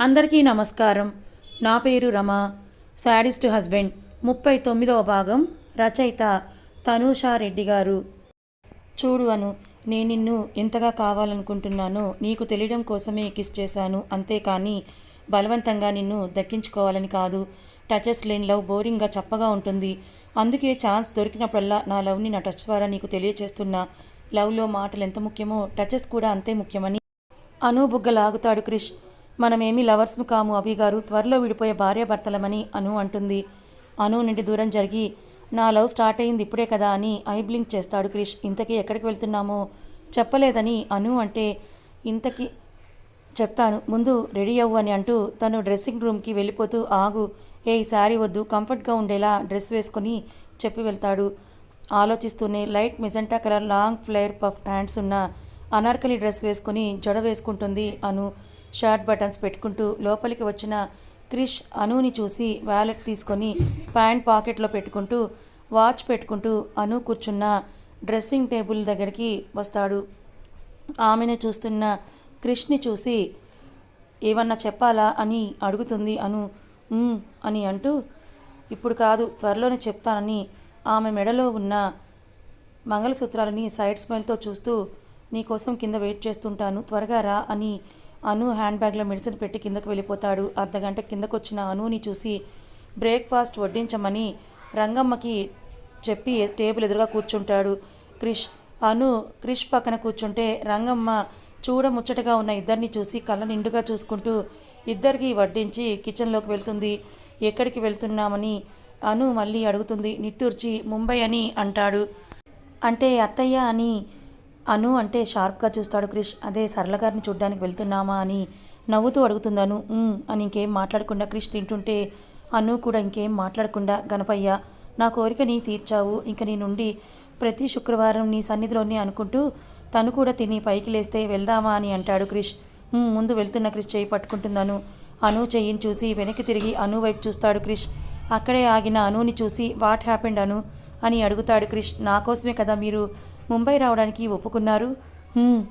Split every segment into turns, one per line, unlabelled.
అందరికీ నమస్కారం. నా పేరు రమ. Sadist husband. ముప్పై తొమ్మిదవ భాగం రచయిత తనూషారెడ్డి గారు. చూడు అను నేను నిన్ను ఎంతగా కావాలనుకుంటున్నానో నీకు తెలియడం కోసమే కిస్ చేశాను అంతేకాని బలవంతంగా నిన్ను దక్కించుకోవాలని కాదు. టచెస్ లేని లవ్ బోరింగ్గా చప్పగా ఉంటుంది. అందుకే ఛాన్స్ దొరికినప్పుడల్లా నా లవ్ని నా టచ్ ద్వారా నీకు తెలియచేస్తున్నా. లవ్లో మాటలు ఎంత ముఖ్యమో టచెస్ కూడా అంతే ముఖ్యమని అను లాగుతాడు క్రిష్. మనమేమీ లవర్స్ము కాము. అభి గారు త్వరలో విడిపోయే భార్యాభర్తలమని అను అంటుంది. అను నుండి దూరం జరిగి నా లవ్ స్టార్ట్ అయింది ఇప్పుడే కదా అని ఐ బ్లింక్ చేస్తాడు క్రిష్. ఇంతకీ ఎక్కడికి వెళ్తున్నామో? చెప్పలేదని అను అంటే ఇంతకీ చెప్తాను. ముందు రెడీ అవ్వు అని అంటూ తను డ్రెస్సింగ్ రూమ్కి వెళ్ళిపోతూ ఆగు. ఏ శారీ వద్దు. కంఫర్ట్గా ఉండేలా డ్రెస్ వేసుకొని చెప్పి వెళ్తాడు. ఆలోచిస్తూనే light magenta colour long flare puff hands ఉన్న అనార్కలి డ్రెస్ వేసుకుని జడ వేసుకుంటుంది అను. షర్ట్ బటన్స్ పెట్టుకుంటూ లోపలికి వచ్చిన క్రిష్ అనుని చూసి వ్యాలెట్ తీసుకొని ప్యాంట్ పాకెట్లో పెట్టుకుంటూ వాచ్ పెట్టుకుంటూ అను కూర్చున్న డ్రెస్సింగ్ టేబుల్ దగ్గరికి వస్తాడు. ఆమెను చూస్తున్న క్రిష్ని చూసి ఏమన్నా చెప్పాలా? అని అడుగుతుంది అను. అని అంటూ ఇప్పుడు కాదు త్వరలోనే చెప్తానని. ఆమె మెడలో ఉన్న మంగళసూత్రాలని సైడ్ స్మైల్తో చూస్తూ నీకోసం కింద వెయిట్ చేస్తుంటాను త్వరగా రా అని అను హ్యాండ్ బ్యాగ్లో మెడిసిన్ పెట్టి కిందకు వెళ్ళిపోతాడు. అర్ధగంట కిందకొచ్చిన అనుని చూసి బ్రేక్ఫాస్ట్ వడ్డించమని రంగమ్మకి చెప్పి టేబుల్ ఎదురుగా కూర్చుంటాడు. క్రిష్ అను క్రిష్ పక్కన కూర్చుంటే రంగమ్మ చూడముచ్చటగా ఉన్న ఇద్దరిని చూసి కళ్ళ నిండుగా చూసుకుంటూ ఇద్దరికి వడ్డించి కిచెన్లోకి వెళ్తుంది. ఎక్కడికి వెళ్తున్నామని? అను మళ్ళీ అడుగుతుంది. నిట్టూర్చి ముంబై అని అంటాడు. అంటే అత్తయ్య అని అను అంటే షార్ప్గా చూస్తాడు క్రిష్. అదే సరళ గారిని చూడ్డానికి వెళ్తున్నామా అని నవ్వుతూ అడుగుతుందను. అని ఇంకేం మాట్లాడకుండా క్రిష్ తింటుంటే అను కూడా ఇంకేం మాట్లాడకుండా గణపయ్య నా కోరికని తీర్చావు. ఇంక నీ నుండి ప్రతి శుక్రవారం నీ సన్నిధిలోనే అనుకుంటూ తను కూడా తిని పైకి లేస్తే వెళ్దామా అని అంటాడు క్రిష్. ముందు వెళ్తున్న క్రిష్ చేయి పట్టుకుంటున్నాను అను చెయ్యిని చూసి వెనక్కి తిరిగి అను వైపు చూస్తాడు క్రిష్. అక్కడే ఆగిన అనుని చూసి వాట్ హ్యాపెండ్ అను? అని అడుగుతాడు క్రిష్. నా కోసమే కదా మీరు ముంబై రావడానికి ఒప్పుకున్నారు.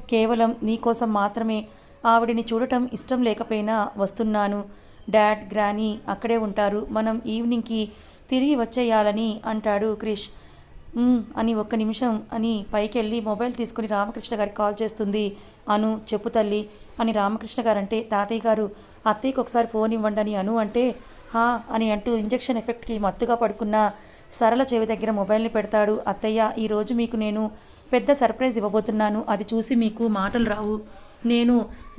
కేవలం నీకోసం మాత్రమే ఆవిడిని చూడటం ఇష్టం లేకపోయినా వస్తున్నాను. డాడ్ గ్రానీ అక్కడే ఉంటారు. మనం ఈవినింగ్కి తిరిగి వచ్చేయాలని అంటాడు క్రిష్. అని ఒక్క నిమిషం అని పైకెళ్ళి మొబైల్ తీసుకుని రామకృష్ణ గారికి కాల్ చేస్తుంది. అను చెప్పు తల్లి అని రామకృష్ణ గారు అంటే తాతయ్య గారు అత్తయ్యకి ఒకసారి ఫోన్ ఇవ్వండి అని అను అంటే హా అని అంటూ ఇంజెక్షన్ ఎఫెక్ట్కి మత్తుగా పడుకున్న సరళ చెవి దగ్గర మొబైల్ని పెడతాడు. అత్తయ్య ఈరోజు మీకు నేను పెద్ద సర్ప్రైజ్ ఇవ్వబోతున్నాను. అది చూసి మీకు మాటలు రావు. నేను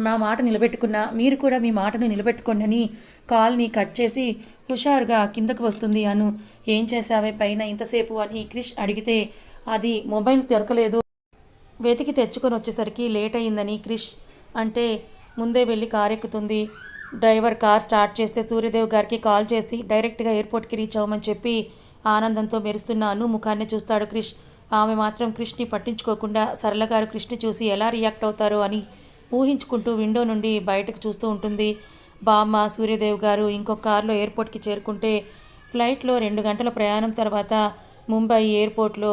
నా మాట నిలబెట్టుకున్నా మీరు కూడా మీ మాటను నిలబెట్టుకోండి అని కాల్ని కట్ చేసి హుషారుగా కిందకు వస్తుంది అను. ఏం చేశావే పైన ఇంతసేపు అని క్రిష్ అడిగితే అది మొబైల్ దొరకలేదు వెతికి తెచ్చుకొని వచ్చేసరికి లేట్ అయిందని క్రిష్ అంటే ముందే వెళ్ళి కార్ ఎక్కుతుంది. డ్రైవర్ కార్ స్టార్ట్ చేస్తే సూర్యదేవ్ గారికి కాల్ చేసి డైరెక్ట్గా ఎయిర్పోర్ట్కి రీచ్ అవ్వమని చెప్పి ఆనందంతో మెరుస్తున్న అను ముఖాన్ని చూస్తాడు క్రిష్. ఆమె మాత్రం క్రిష్ని పట్టించుకోకుండా సరళగారు క్రిష్ని చూసి ఎలా రియాక్ట్ అవుతారో అని ఊహించుకుంటూ విండో నుండి బయటకు చూస్తూ ఉంటుంది. బామ్మ సూర్యదేవ్ గారు ఇంకొక కారులో ఎయిర్పోర్ట్కి చేరుకుంటే ఫ్లైట్లో రెండు గంటల ప్రయాణం తర్వాత ముంబై ఎయిర్పోర్ట్లో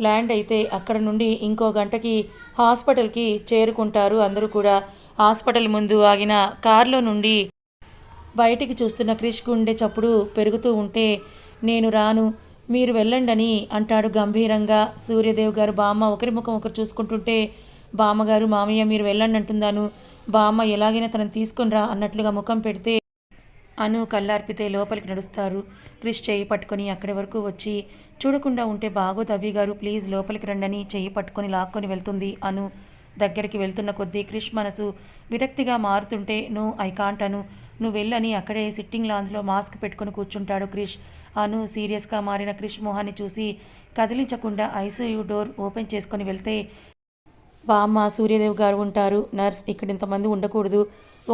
ల్యాండ్ అయితే అక్కడ నుండి ఇంకో గంటకి హాస్పిటల్కి చేరుకుంటారు అందరూ కూడా. హాస్పిటల్ ముందు ఆగిన కారులో నుండి బయటికి చూస్తున్న క్రిష్ గుండె చప్పుడు పెరుగుతూ ఉంటే నేను రాను మీరు వెళ్ళండని అంటాడు గంభీరంగా. సూర్యదేవ్ గారు బామ్మ ఒకరి ముఖం ఒకరు చూసుకుంటుంటే బామ్మగారు మామయ్య మీరు వెళ్ళండి అంటున్నాను బామ్మ ఎలాగైనా తనని తీసుకునిరా అన్నట్లుగా ముఖం పెడితే అను కళ్ళార్పితే లోపలికి నడుస్తారు. క్రిష్ చేయి పట్టుకొని అక్కడి వరకు వచ్చి చూడకుండా ఉంటే బాగోదు అభి గారు ప్లీజ్ లోపలికి రండని చేయి పట్టుకొని లాక్కొని వెళ్తుంది అను. దగ్గరికి వెళ్తున్న కొద్దీ క్రిష్ మనసు విరక్తిగా మారుతుంటే నో ఐ కాంట్ అను. నువ్వు వెళ్ళని అక్కడే సిట్టింగ్ లాంజ్లో మాస్క్ పెట్టుకొని కూర్చుంటాడు క్రిష్ అను సీరియస్గా మారిన క్రిష్ మొహాన్ని చూసి కదిలించకుండా ఐసీయూ డోర్ ఓపెన్ చేసుకొని వెళ్తే బామ్మ సూర్యదేవ్ గారు ఉంటారు. నర్స్ ఇక్కడ ఇంతమంది ఉండకూడదు.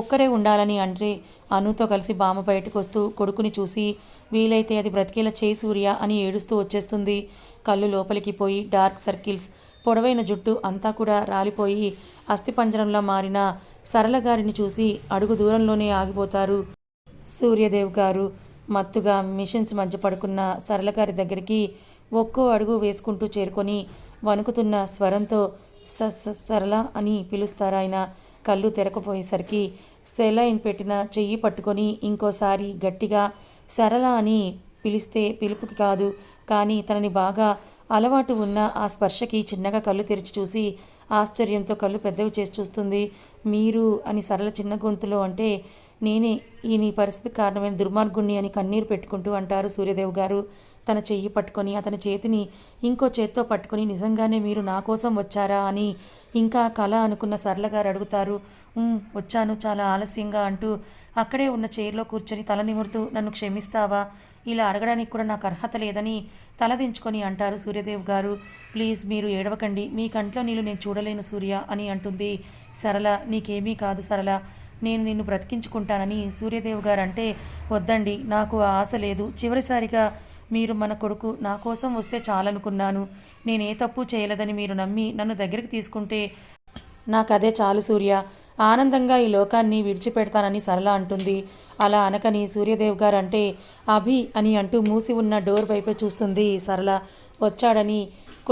ఒక్కరే ఉండాలని అంటే అనుతో కలిసి బామ్మ బయటకు వస్తూ కొడుకుని చూసి వీలైతే అది బ్రతికేలా చేయి సూర్య అని ఏడుస్తూ వచ్చేస్తుంది. కళ్ళు లోపలికి పోయి డార్క్ సర్కిల్స్ పొడవైన జుట్టు అంతా కూడా రాలిపోయి అస్థిపంజరంలా మారిన సరళ గారిని చూసి అడుగు దూరంలోనే ఆగిపోతారు. సూర్యదేవ్ గారు మత్తుగా మిషన్స్ మధ్య పడుకున్న సరళ గారి దగ్గరికి ఒక్కో అడుగు వేసుకుంటూ చేరుకొని వణుకుతున్న స్వరంతో సరళ అని పిలుస్తారాయన కళ్ళు తెరకపోయేసరికి సెలైన్ పెట్టిన చెయ్యి పట్టుకొని ఇంకోసారి గట్టిగా సరళ అని పిలిస్తే పిలుపుకి కాదు. కానీ తనని బాగా అలవాటు ఉన్న ఆ స్పర్శకి చిన్నగా కళ్ళు తెరిచి చూసి ఆశ్చర్యంతో కళ్ళు పెద్దవి చేసి చూస్తుంది. మీరు అని సరళ చిన్న గొంతులో అంటే నేనే ఈ నీ పరిస్థితి కారణమైన దుర్మార్గుణ్ణి అని కన్నీరు పెట్టుకుంటూ అంటారు సూర్యదేవ్ గారు. తన చెయ్యి పట్టుకొని అతని చేతిని ఇంకో చేత్తో పట్టుకొని నిజంగానే మీరు నా కోసం వచ్చారా అని ఇంకా కళ అనుకున్న సరళ గారు అడుగుతారు. వచ్చాను చాలా ఆలస్యంగా అంటూ అక్కడే ఉన్న చైర్లో కూర్చొని తల నిమురుతూ నన్ను క్షమిస్తావా? ఇలా అడగడానికి కూడా నాకు అర్హత లేదని తలదించుకొని అంటారు సూర్యదేవ్ గారు. ప్లీజ్ మీరు ఏడవకండి మీ కంట్లో నీళ్ళు నేను చూడలేను సూర్య అని అంటుంది సరళ. నీకేమీ కాదు సరళ. నేను నిన్ను బ్రతికించుకుంటానని సూర్యదేవ్ గారు అంటే వద్దండి నాకు ఆ ఆశ లేదు. చివరిసారిగా మీరు మన కొడుకు నా కోసం వస్తే చాలనుకున్నాను. నేను ఏ తప్పు చేయలేదని మీరు నమ్మి నన్ను దగ్గరికి తీసుకుంటే నాకు అదే చాలు సూర్య. ఆనందంగా ఈ లోకాన్ని విడిచిపెడతానని సరళ అంటుంది. అలా అనకని సూర్యదేవ్ గారు అంటే అభి అని అంటూ మూసి ఉన్న డోర్ వైపే చూస్తుంది సరళ. వచ్చాడని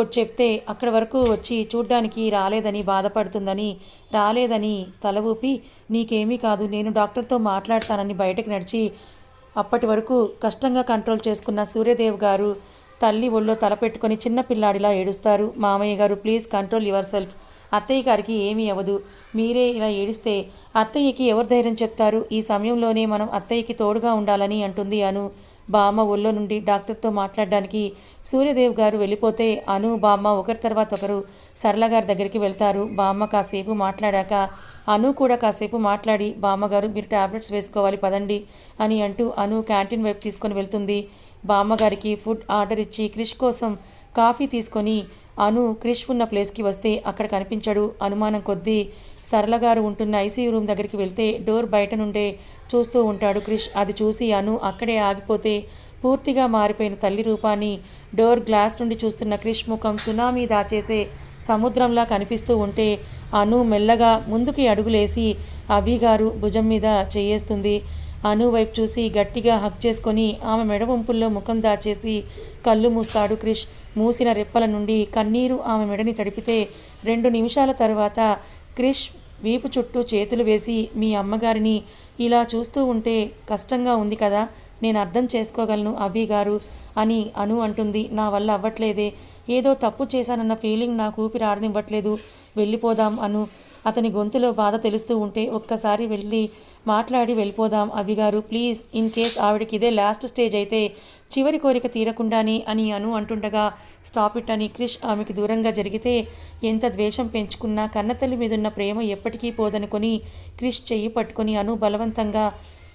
చెప్తే అక్కడి వరకు వచ్చి చూడ్డానికి రాలేదని బాధపడుతుందని రాలేదని తల ఊపి నీకేమీ కాదు నేను డాక్టర్తో మాట్లాడతానని బయటకు నడిచి అప్పటి వరకు కష్టంగా కంట్రోల్ చేసుకున్న సూర్యదేవ్ గారు తల్లి ఒళ్ళో తలపెట్టుకొని చిన్న పిల్లాడిలా ఏడుస్తారు. మామయ్య గారు ప్లీజ్ కంట్రోల్ యువర్ సెల్ఫ్. అత్తయ్య గారికి ఏమీ అవ్వదు. మీరే ఇలా ఏడిస్తే అత్తయ్యకి ఎవరు ధైర్యం చెప్తారు? ఈ సమయంలోనే మనం అత్తయ్యకి తోడుగా ఉండాలని అంటుంది అను. బామ్మ ఒళ్ళో నుండి డాక్టర్తో మాట్లాడడానికి సూర్యదేవ్ గారు వెళ్ళిపోతే అను బామ్మ ఒకరి తర్వాత ఒకరు సరళ గారి దగ్గరికి వెళ్తారు. బామ్మ కాసేపు మాట్లాడాక అను కూడా కాసేపు మాట్లాడి బామ్మగారు మీరు టాబ్లెట్స్ వేసుకోవాలి పదండి అని అంటూ అను క్యాంటీన్ వైపు తీసుకొని వెళ్తుంది. బామ్మగారికి ఫుడ్ ఆర్డర్ ఇచ్చి క్రిష్ కోసం కాఫీ తీసుకొని అను క్రిష్ ఉన్న ప్లేస్కి వస్తే అక్కడ కనిపించడు. అనుమానం కొద్దీ సరళగారు ఉంటున్న ఐసీయూ రూమ్ దగ్గరికి వెళ్తే డోర్ బయట నుండే చూస్తూ ఉంటాడు క్రిష్. అది చూసి అను అక్కడే ఆగిపోతే పూర్తిగా మారిపోయిన తల్లి రూపాన్ని డోర్ గ్లాస్ నుండి చూస్తున్న క్రిష్ ముఖం సునామీ దాచేసే సముద్రంలా కనిపిస్తూ ఉంటే అను మెల్లగా ముందుకి అడుగులేసి అభిగారు భుజం మీద చేయేస్తుంది. అను వైపు చూసి గట్టిగా హక్ చేసుకొని ఆమె మెడ వంపుల్లో ముఖం దాచేసి కళ్ళు మూస్తాడు క్రిష్. మూసిన రెప్పల నుండి కన్నీరు ఆమె మెడని తడిపితే రెండు నిమిషాల తర్వాత క్రిష్ వీపు చుట్టూ చేతులు వేసి మీ అమ్మగారిని ఇలా చూస్తూ ఉంటే కష్టంగా ఉంది కదా నేను అర్థం చేసుకోగలను అభి గారు అని అను అంటుంది. నా వల్ల అవ్వట్లేదే ఏదో తప్పు చేశానన్న ఫీలింగ్ నాకు ఊపిరి ఆడనివ్వట్లేదు. వెళ్ళిపోదాం అను. అతని గొంతులో బాధ తెలుస్తూ ఉంటే ఒక్కసారి వెళ్ళి మాట్లాడి వెళ్ళిపోదాం అవిగారు ప్లీజ్ ఇన్ కేస్ ఆవిడకి ఇదే లాస్ట్ స్టేజ్ అయితే చివరి కోరిక తీరకుండానే అని అను అంటుండగా స్టాప్ ఇట్ అని క్రిష్ ఆమెకి దూరంగా జరిగితే ఎంత ద్వేషం పెంచుకున్నా కన్నతల్లి మీదున్న ప్రేమ ఎప్పటికీ పోదనుకొని క్రిష్ చెయ్యి పట్టుకొని అను బలవంతంగా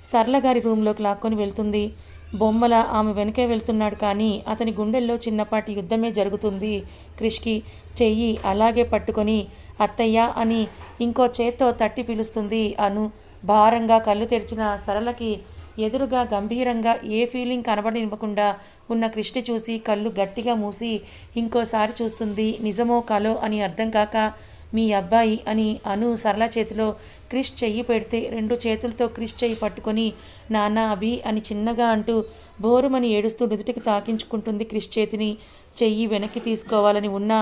సరళగారి రూంలోకి రూమ్లోకి లాక్కొని వెళ్తుంది. బొమ్మల ఆమె వెనకే వెళ్తున్నాడు కానీ అతని గుండెల్లో చిన్నపాటి యుద్ధమే జరుగుతుంది. క్రిష్కి చెయ్యి అలాగే పట్టుకొని అత్తయ్య అని ఇంకో చేత్తో తట్టి పిలుస్తుంది అను. భారంగా కళ్ళు తెరిచిన సరళకి ఎదురుగా గంభీరంగా ఏ ఫీలింగ్ కనబడివ్వకుండా ఉన్న కృష్ణ చూసి కళ్ళు గట్టిగా మూసి ఇంకోసారి చూస్తుంది. నిజమో కలో అని అర్థం కాక మీ అబ్బాయి అని అను సరళ చేతిలో క్రిష్ చెయ్యి పెడితే రెండు చేతులతో క్రిష్ చెయ్యి పట్టుకొని నానా అభి అని చిన్నగా అంటూ బోరుమని ఏడుస్తూ నుదుటికి తాకించుకుంటుంది క్రిష్ చేతిని. చెయ్యి వెనక్కి తీసుకోవాలని ఉన్నా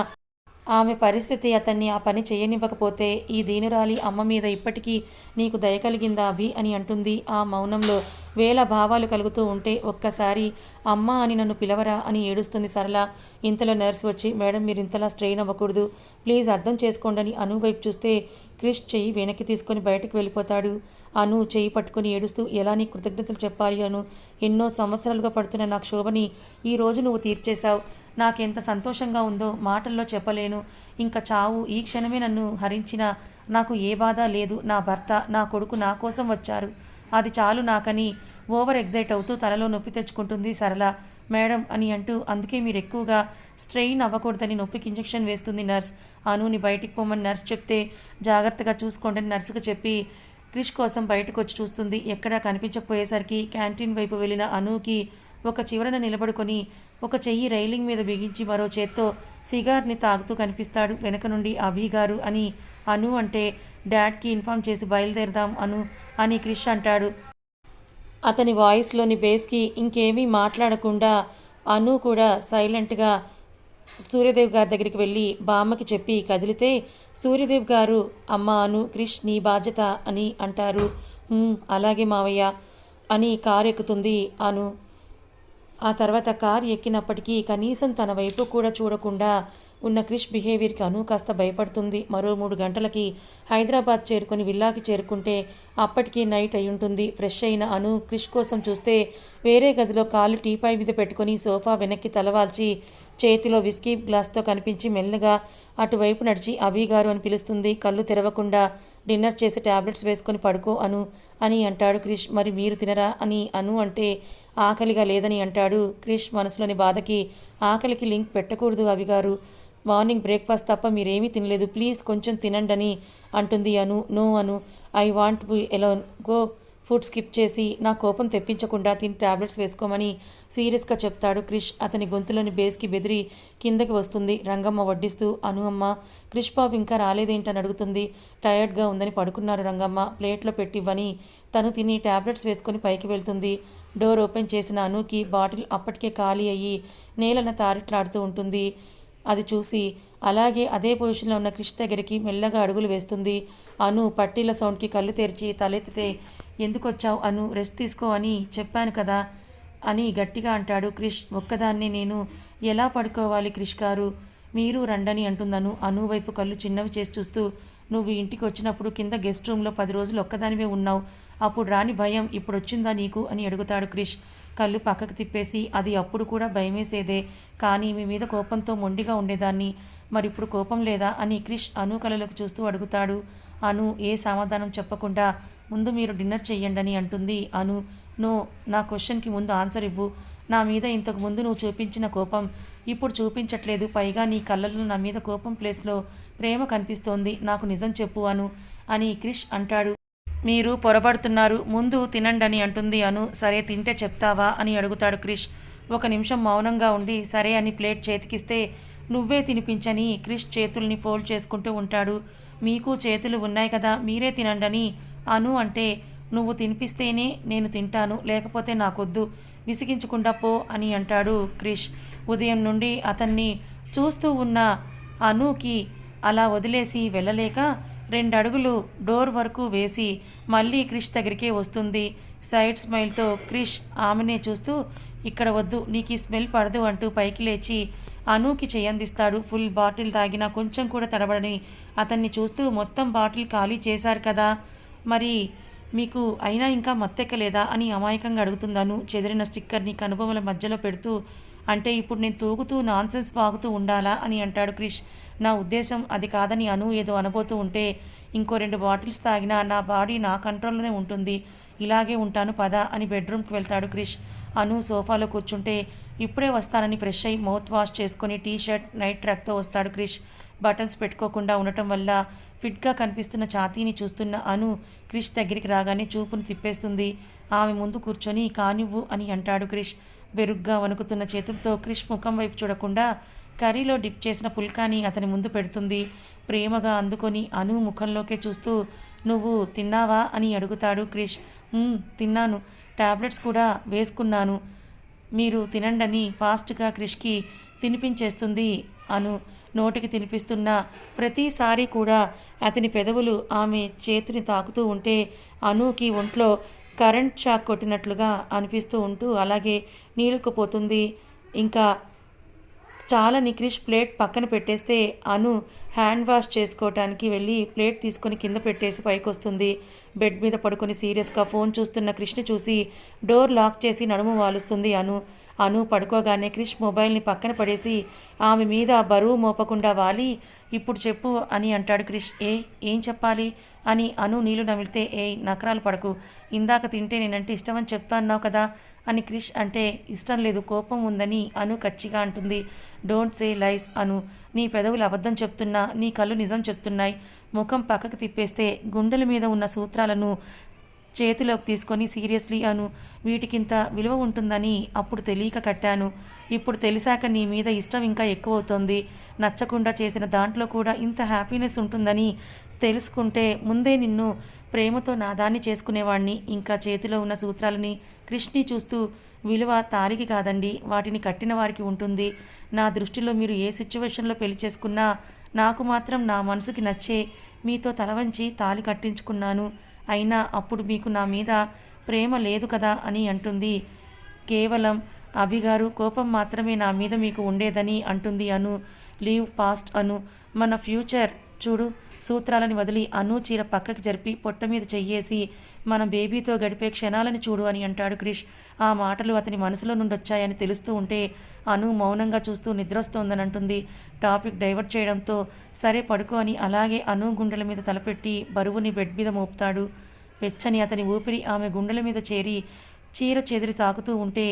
ఆమె పరిస్థితి అతన్ని ఆ పని చేయనివ్వకపోతే ఈ దీనురాలి అమ్మ మీద ఇప్పటికీ నీకు దయ కలిగిందా అభి అని అంటుంది. ఆ మౌనంలో వేల భావాలు కలుగుతూ ఉంటే ఒక్కసారి అమ్మ అని నన్ను పిలవరా అని ఏడుస్తుంది సరళ. ఇంతలో నర్స్ వచ్చి మేడం మీరు ఇంతలా స్ట్రెయిన్ అవ్వకూడదు. ప్లీజ్ అర్థం చేసుకోండి అని అను వైపు చూస్తే క్రిష్ చెయ్యి వెనక్కి తీసుకొని బయటకు వెళ్ళిపోతాడు. అను చెయ్యి పట్టుకొని ఏడుస్తూ ఎలా నీ కృతజ్ఞతలు చెప్పాలి అను? ఎన్నో సంవత్సరాలుగా పడుతున్న నా క్షోభని ఈ రోజు నువ్వు తీర్చేశావు. నాకెంత సంతోషంగా ఉందో మాటల్లో చెప్పలేను. ఇంకా చావు ఈ క్షణమే నన్ను హరించిన. నాకు ఏ బాధ లేదు. నా భర్త నా కొడుకు నా కోసం వచ్చారు. అది చాలు నాకని ఓవర్ ఎగ్జైట్ అవుతూ తలలో నొప్పి తెచ్చుకుంటుంది సరళ. మేడం అని అంటూ అందుకే మీరు ఎక్కువగా స్ట్రెయిన్ అవ్వకూడదని నొప్పికి ఇంజెక్షన్ వేస్తుంది నర్స్. అనుని బయటికి పోమని నర్స్ చెప్తే జాగ్రత్తగా చూసుకోండి అని నర్సుకు చెప్పి క్రిష్ కోసం బయటకు వచ్చి చూస్తుంది. ఎక్కడా కనిపించకపోయేసరికి క్యాంటీన్ వైపు వెళ్ళిన అనుకి ఒక చివరన నిలబడుకొని ఒక చెయ్యి రైలింగ్ మీద బిగించి మరో చేత్తో సిగార్ని తాగుతూ కనిపిస్తాడు. వెనక నుండి అభి గారు అని అను అంటే డాడ్కి ఇన్ఫామ్ చేసి బయలుదేరదాం అను అని క్రిష్ అంటాడు. అతని వాయిస్లోని బేస్కి ఇంకేమీ మాట్లాడకుండా అను కూడా సైలెంట్గా సూర్యదేవ్ గారి దగ్గరికి వెళ్ళి బామ్మకి చెప్పి కదిలితే సూర్యదేవ్ గారు అమ్మ అను క్రిష్ నీ బాధ్యత అని అంటారు. అలాగే మావయ్య అని కారు ఎక్కుతుంది అను. ఆ తర్వాత కారు ఎక్కినప్పటికీ కనీసం తన వైపు కూడా చూడకుండా ఉన్న క్రిష్ బిహేవియర్కి అను కాస్త భయపడుతుంది. మరో మూడు గంటలకి హైదరాబాద్ చేరుకొని విల్లాకి చేరుకుంటే అప్పటికి నైట్ అయి ఉంటుంది. ఫ్రెష్ అయిన అను క్రిష్ కోసం చూస్తే వేరే గదిలో కాలు టీపాయ్ మీద పెట్టుకొని సోఫా వెనక్కి తలవాల్చి చేతిలో విస్కీ గ్లాస్తో కనిపించి మెల్లగా అటువైపు నడిచి అభిగారు అని పిలుస్తుంది. కళ్ళు తెరవకుండా డిన్నర్ చేసే టాబ్లెట్స్ వేసుకొని పడుకో అను అని అంటాడు క్రిష్. మరి మీరు తినరా? అని అను అంటే ఆకలిగా లేదని అంటాడు క్రిష్ మనసులోని బాధకి. ఆకలికి లింక్ పెట్టకూడదు అభిగారు మార్నింగ్ బ్రేక్ఫాస్ట్ తప్ప మీరేమీ తినలేదు. ప్లీజ్ కొంచెం తినండి అని అంటుంది Anu. No Anu. I want be alone. Go food skip చేసి నా కోపం తెప్పించకుండా తిని టాబ్లెట్స్ వేసుకోమని సీరియస్గా చెప్తాడు క్రిష్. అతని గొంతులోని బేస్కి బెదిరి కిందకి వస్తుంది. రంగమ్మ వడ్డిస్తూ అను అమ్మ క్రిష్ బాబు ఇంకా రాలేదేంటని అడుగుతుంది. టయర్డ్గా ఉందని పడుకున్నారు రంగమ్మ. ప్లేట్లో పెట్టివ్వని తను తిని టాబ్లెట్స్ వేసుకొని పైకి వెళ్తుంది. డోర్ ఓపెన్ చేసిన అనుకి బాటిల్ అప్పటికే ఖాళీ అయ్యి నేలన తారిట్లాడుతూ ఉంటుంది. అది చూసి అలాగే అదే పొజిషన్లో ఉన్న క్రిష్ దగ్గరికి మెల్లగా అడుగులు వేస్తుంది. అను పట్టీల సౌండ్కి కళ్ళు తెరిచి తలెత్తితే ఎందుకు వచ్చావు అను? రెస్ట్ తీసుకో అని చెప్పాను కదా అని గట్టిగా అంటాడు క్రిష్. ఒక్కదాన్ని నేను. ఎలా పడుకోవాలి క్రిష్ గారు? మీరు రండని అంటుందను. అను వైపు కళ్ళు చిన్నవి చేసి చూస్తూ నువ్వు ఇంటికి వచ్చినప్పుడు కింద గెస్ట్ రూమ్లో పది రోజులు ఒక్కదానివే ఉన్నావు. అప్పుడు రాని భయం ఇప్పుడు వచ్చిందా నీకు? అని అడుగుతాడు క్రిష్. కళ్ళు పక్కకు తిప్పేసి అది అప్పుడు కూడా భయమేసేదే. కానీ మీ మీద కోపంతో మొండిగా ఉండేదాన్ని. మరి ఇప్పుడు కోపం లేదా అని క్రిష్ అను కళలకు చూస్తూ అడుగుతాడు. అను ఏ సమాధానం చెప్పకుండా ముందు మీరు డిన్నర్ చెయ్యండి అని అంటుంది అను. నో నా క్వశ్చన్కి ముందు ఆన్సర్ ఇవ్వు. నా మీద ఇంతకు ముందు నువ్వు చూపించిన కోపం ఇప్పుడు చూపించట్లేదు. పైగా నీ కళ్ళల్లో నా మీద కోపం ప్లేస్లో ప్రేమ కనిపిస్తోంది. నాకు నిజం చెప్పు అను అని క్రిష్ అంటాడు. మీరు పొరబడుతున్నారు ముందు తినండని అంటుంది అను. సరే తింటే చెప్తావా? అని అడుగుతాడు క్రిష్. ఒక నిమిషం మౌనంగా ఉండి సరే అని ప్లేట్ చేతికిస్తే నువ్వే తినిపించని క్రిష్ చేతుల్ని ఫోల్డ్ చేసుకుంటూ ఉంటాడు. మీకు చేతులు ఉన్నాయి కదా మీరే తినండని అను అంటే నువ్వు తినిపిస్తేనే నేను తింటాను లేకపోతే నాకొద్దు. విసిగించకుండా పో అని అంటాడు క్రిష్. ఉదయం నుండి అతన్ని చూస్తూ ఉన్న అనుకి అలా వదిలేసి వెళ్ళలేక రెండు అడుగులు డోర్ వరకు వేసి మళ్ళీ క్రిష్ దగ్గరికే వస్తుంది. సైడ్ స్మైల్తో క్రిష్ ఆమెనే చూస్తూ ఇక్కడ వద్దు నీకు ఈ స్మెల్ పడదు అంటూ పైకి లేచి అనుకి చేయందిస్తాడు. ఫుల్ బాటిల్ తాగినా కొంచెం కూడా తడబడని అతన్ని చూస్తూ మొత్తం బాటిల్ ఖాళీ చేశారు కదా. మరి మీకు అయినా ఇంకా మత్తెక్కలేదా? అని అమాయకంగా అడుగుతుందాను చెదిరిన స్టిక్కర్ని కనుబొమల మధ్యలో పెడుతూ అంటే ఇప్పుడు నేను తూగుతూ నాన్సెన్స్ వాగుతూ ఉండాలా అని అంటాడు క్రిష్. నా ఉద్దేశం అది కాదని అను ఏదో అనబోతూ ఉంటే ఇంకో రెండు బాటిల్స్ తాగినా నా బాడీ నా కంట్రోల్లోనే ఉంటుంది. ఇలాగే ఉంటాను పద అని బెడ్రూమ్కి వెళ్తాడు క్రిష్. అను సోఫాలో కూర్చుంటే ఇప్పుడే వస్తానని ఫ్రెష్ అయ్యి మౌత్ వాష్ చేసుకొని టీ షర్ట్ నైట్ ట్రాక్తో వస్తాడు క్రిష్. బటన్స్ పెట్టుకోకుండా ఉండటం వల్ల ఫిట్గా కనిపిస్తున్న ఛాతీని చూస్తున్న అను క్రిష్ దగ్గరికి రాగానే చూపును తిప్పేస్తుంది. ఆమె ముందు కూర్చొని కానివ్వు అని అంటాడు క్రిష్. బెరుగ్గా వణుకుతున్న చేతులతో క్రిష్ ముఖం వైపు చూడకుండా కర్రీలో డిప్ చేసిన పుల్కాని అతని ముందు పెడుతుంది. ప్రేమగా అందుకొని అను ముఖంలోకే చూస్తూ నువ్వు తిన్నావా? అని అడుగుతాడు క్రిష్. తిన్నాను. టాబ్లెట్స్ కూడా వేసుకున్నాను. మీరు తినండని ఫాస్ట్గా క్రిష్కి తినిపించేస్తుంది అను నోటికి తినిపిస్తున్న ప్రతిసారి కూడా అతని పెదవులు ఆమె చేతిని తాకుతూ ఉంటే అనుకి ఒంట్లో కరెంట్ షాక్ కొట్టినట్లుగా అనిపిస్తూ ఉంటూ అలాగే నీలుకుపోతుంది ఇంకా చాలా నిక్రిష్ ప్లేట్ పక్కన పెట్టేస్తే అను హ్యాండ్ వాష్ చేసుకోవటానికి వెళ్ళి ప్లేట్ తీసుకొని కింద పెట్టేసి పైకి వస్తుంది బెడ్ మీద పడుకొని సీరియస్గా ఫోన్ చూస్తున్న కృష్ణ చూసి డోర్ లాక్ చేసి నడుము వాలుస్తుంది అను. అను పడుకోగానే క్రిష్ మొబైల్ని పక్కన పడేసి ఆమె మీద బరువు మోపకుండా వాలి ఇప్పుడు చెప్పు అని అంటాడు క్రిష్. ఏ ఏం చెప్పాలి? అని అను నీళ్ళు నమిలితే ఏ నకరాలు పడకు. ఇందాక తింటే నేనంటే ఇష్టమని చెప్తాన్నావు కదా అని క్రిష్ అంటే ఇష్టం లేదు కోపం ఉందని అను కచ్చిగా అంటుంది. Don't say lies Anu. నీ పెదవులు అబద్ధం చెప్తున్నా నీ కళ్ళు నిజం చెప్తున్నాయి. ముఖం పక్కకు తిప్పేస్తే గుండెల మీద ఉన్న సూత్రాలను చేతిలోకి తీసుకొని సీరియస్లీ అను వీటికింత విలువ ఉంటుందని అప్పుడు తెలియక కట్టాను. ఇప్పుడు తెలిసాక నీ మీద ఇష్టం ఇంకా ఎక్కువవుతోంది. నచ్చకుండా చేసిన దాంట్లో కూడా ఇంత హ్యాపీనెస్ ఉంటుందని తెలుసుకుంటే ముందే నిన్ను ప్రేమతో నాదాన్ని చేసుకునేవాణ్ణి. ఇంకా చేతిలో ఉన్న సూత్రాలని కృష్ణి చూస్తూ విలువ తాలికి కాదండి వాటిని కట్టిన వారికి ఉంటుంది. నా దృష్టిలో మీరు ఏ సిచ్యువేషన్లో పెళ్ళి చేసుకున్నా నాకు మాత్రం నా మనసుకి నచ్చే మీతో తలవంచి తాలి కట్టించుకున్నాను. అయినా అప్పుడు మీకు నా మీద ప్రేమ లేదు కదా అని అంటుంది. కేవలం అభిగారు కోపం మాత్రమే నా మీద మీకు ఉండేదని అంటుంది అను. లీవ్ పాస్ట్ అను. మన ఫ్యూచర్ చూడు సూత్రాలని వదిలి అను చీర పక్కకి జరిపి పొట్ట మీద చెయ్యేసి మన బేబీతో గడిపే క్షణాలని చూడు అని అంటాడు క్రిష్. ఆ మాటలు అతని మనసులో నుండి వచ్చాయని తెలుస్తూ ఉంటే అను మౌనంగా చూస్తూ నిద్రొస్తోందని అంటుంది. టాపిక్ డైవర్ట్ చేయడంతో సరే పడుకో అని అలాగే అను గుండెల మీద తలపెట్టి బరువుని బెడ్ మీద మోపుతాడు. వెచ్చని అతని ఊపిరి ఆమె గుండెల మీద చేరి చీర చెదిరి తాకుతూ ఉంటే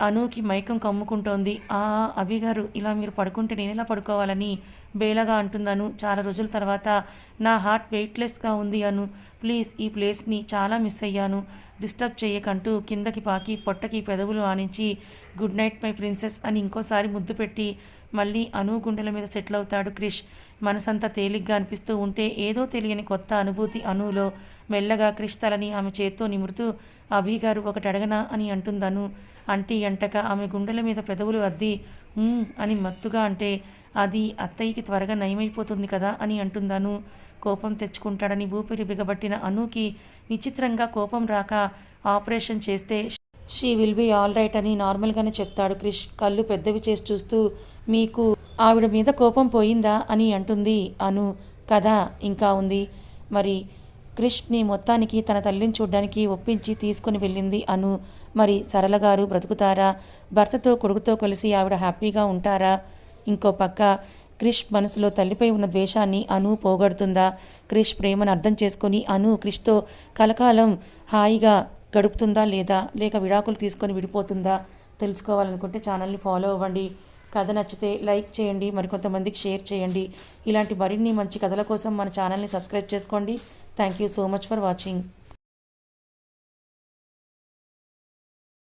అనూకి మైకం కమ్ముకుంటోంది. ఆ అభిగారు ఇలా మీరు పడుకుంటే నేను ఎలా పడుకోవాలని బేలగా అంటుందను. చాలా రోజుల తర్వాత నా హార్ట్ వెయిట్లెస్గా ఉంది అను. ప్లీజ్ ఈ ప్లేస్ని చాలా మిస్ అయ్యాను. డిస్టర్బ్ చేయకంటూ కిందకి పాకి పొట్టకి పెదవులు ఆనించి గుడ్ నైట్ మై ప్రిన్సెస్ అని ఇంకోసారి ముద్దు పెట్టి మళ్ళీ అను గుండెల మీద సెటిల్ అవుతాడు క్రిష్. మనసంతా తేలిగ్గా అనిపిస్తూ ఉంటే ఏదో తెలియని కొత్త అనుభూతి అనులో మెల్లగా క్రిష్ తలని ఆమె చేత్తో నిమురుతూ అభిగారు ఒకటి అడగనా? అని అంటుందను అంటీ అంటక ఆమె గుండెల మీద పెదవులు అద్ది అని మత్తుగా అంటే అది అత్తయ్యకి త్వరగా నయమైపోతుంది కదా? అని అంటుందను కోపం తెచ్చుకుంటాడని ఊపిరి బిగబట్టిన అనుకి విచిత్రంగా కోపం రాక ఆపరేషన్ చేస్తే she will be all right అని నార్మల్గానే చెప్తాడు క్రిష్. కళ్ళు పెద్దవి చేసి చూస్తూ మీకు ఆవిడ మీద కోపం పోయిందా? అని అంటుంది అను. కదా ఇంకా ఉంది. మరి క్రిష్ని మొత్తానికి తన తల్లిని చూడ్డానికి ఒప్పించి తీసుకుని వెళ్ళింది అను. మరి సరళ గారు బ్రతుకుతారా? భర్తతో కొడుకుతో కలిసి ఆవిడ హ్యాపీగా ఉంటారా? ఇంకో పక్క క్రిష్ మనసులో తల్లిపై ఉన్న ద్వేషాన్ని అను పోగొడుతుందా? క్రిష్ ప్రేమను అర్థం చేసుకొని అను క్రిష్తో కలకాలం హాయిగా గడుపుతుందా లేదా? లేక విడాకులు తీసుకొని విడిపోతుందా? తెలుసుకోవాలనుకుంటే ఛానల్ని ఫాలో అవ్వండి. కథ నచ్చితే లైక్ చేయండి. మరికొంతమందికి షేర్ చేయండి. ఇలాంటి మరిన్ని మంచి కథల కోసం మన ఛానల్ని సబ్స్క్రైబ్ చేసుకోండి. Thank you so much for watching.